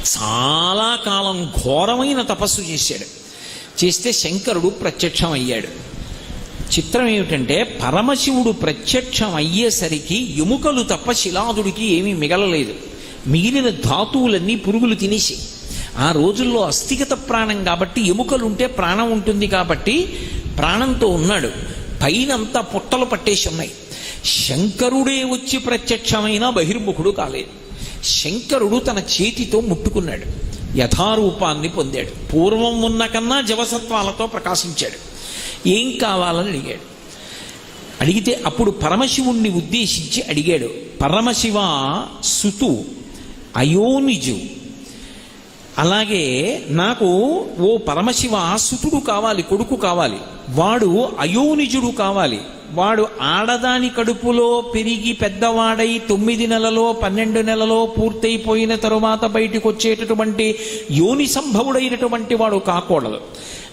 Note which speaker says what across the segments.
Speaker 1: చాలా కాలం ఘోరమైన తపస్సు చేశాడు. చేస్తే శంకరుడు ప్రత్యక్షం అయ్యాడు చిత్రం ఏమిటంటే పరమశివుడు ప్రత్యక్షం అయ్యేసరికి ఎముకలు తప్ప శిలాదుడికి ఏమీ మిగలలేదు. మిగిలిన ధాతువులన్నీ పురుగులు తినేసి. ఆ రోజుల్లో అస్థిగత ప్రాణం కాబట్టి ఎముకలుంటే ప్రాణం ఉంటుంది కాబట్టి ప్రాణంతో ఉన్నాడు. పైనంతా పొట్టలు పట్టేసి ఉన్నాయి. శంకరుడే వచ్చి ప్రత్యక్షమైన బహిర్ముఖుడు కాలేదు. శంకరుడు తన చేతితో ముట్టుకున్నాడు. యథారూపాన్ని పొందాడు. పూర్వం ఉన్న కన్నా జవసత్వాలతో ప్రకాశించాడు. ఏం కావాలని అడిగాడు. అడిగితే అప్పుడు పరమశివుణ్ణి ఉద్దేశించి అడిగాడు. పరమశివ సుతు అయోనిజు. అలాగే నాకు ఓ పరమశివ సుతుడు కావాలి కొడుకు కావాలి. వాడు అయోనిజుడు కావాలి. వాడు ఆడదాని కడుపులో పెరిగి పెద్దవాడై తొమ్మిది నెలలో పన్నెండు నెలలో పూర్తయిపోయిన తరువాత బయటకు వచ్చేటటువంటి యోని సంభవుడైనటువంటి వాడు కాకూడదు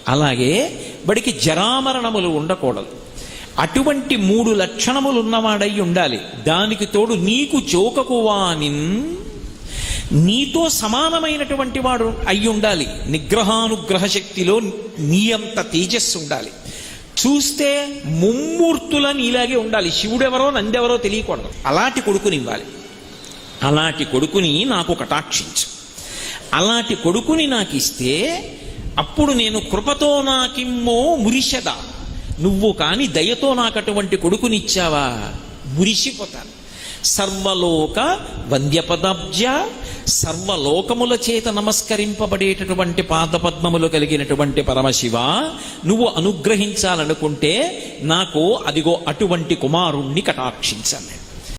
Speaker 1: అలాగే వాడికి జరామరణములు ఉండకూడదు. అటువంటి మూడు లక్షణములు ఉన్నవాడై ఉండాలి. దానికి తోడు నీకు చోకకు వానిన్ నీతో సమానమైనటువంటి వాడు అయి ఉండాలి నిగ్రహానుగ్రహ శక్తిలో నీ అంత తేజస్సు ఉండాలి. చూస్తే ముమ్మూర్తులని ఇలాగే ఉండాలి. శివుడెవరో నందెవరో తెలియకూడదు. అలాంటి కొడుకునివ్వాలి అలాంటి కొడుకుని నాకు కటాక్షించు. అలాంటి కొడుకుని నాకు ఇస్తే అప్పుడు నేను కృపతో నాకిమ్మో మురిషద. నువ్వు కాని దయతో నాకు అటువంటి కొడుకునిచ్చావా? మురిసిపోతాను. సర్వలోక వంద్యపదాబ్జ సర్వలోకముల చేత నమస్కరింపబడేటటువంటి పాదపద్మములు కలిగినటువంటి పరమశివ నువ్వు అనుగ్రహించాలనుకుంటే నాకు అదిగో అటువంటి కుమారుణ్ణి కటాక్షించాను